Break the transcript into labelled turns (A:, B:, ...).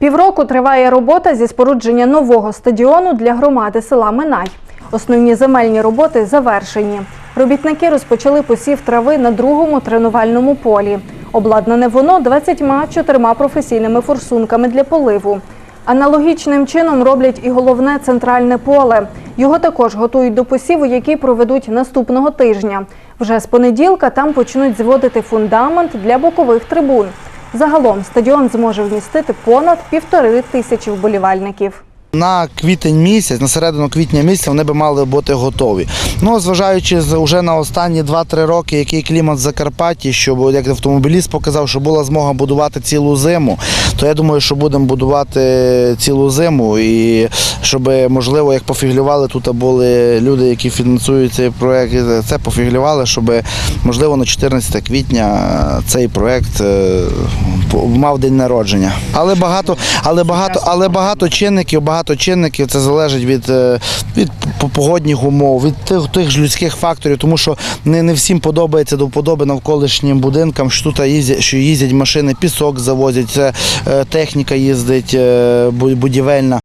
A: Півроку триває робота зі спорудження нового стадіону для громади села Минай. Основні земельні роботи завершені. Робітники розпочали посів трави на другому тренувальному полі. Обладнане воно 24 професійними форсунками для поливу. Аналогічним чином роблять і головне центральне поле. Його також готують до посіву, який проведуть наступного тижня. Вже з понеділка там почнуть зводити фундамент для бокових трибун. Загалом стадіон зможе вмістити понад півтори тисячі вболівальників.
B: На квітень місяць, на середину квітня місяця вони би мали бути готові. Ну, зважаючи вже на останні 2-3 роки, який клімат в Закарпатті, щоб як автомобіліст показав, що була змога будувати цілу зиму, то я думаю, що будемо будувати цілу зиму і щоб, можливо, як пофіглювали, тут були люди, які фінансують цей проект, це пофіглювали, щоб можливо на 14 квітня цей проект е, мав день народження. Але багато, але багато, але багато чинників, багато чинників це залежить від, е, від погодних умов, від тих, тих ж людських факторів, тому що не, не всім подобається до вподоби навколишнім будинкам, що тут їздять, що їздять машини, пісок завозять, це е, техніка їздить е, будівельна.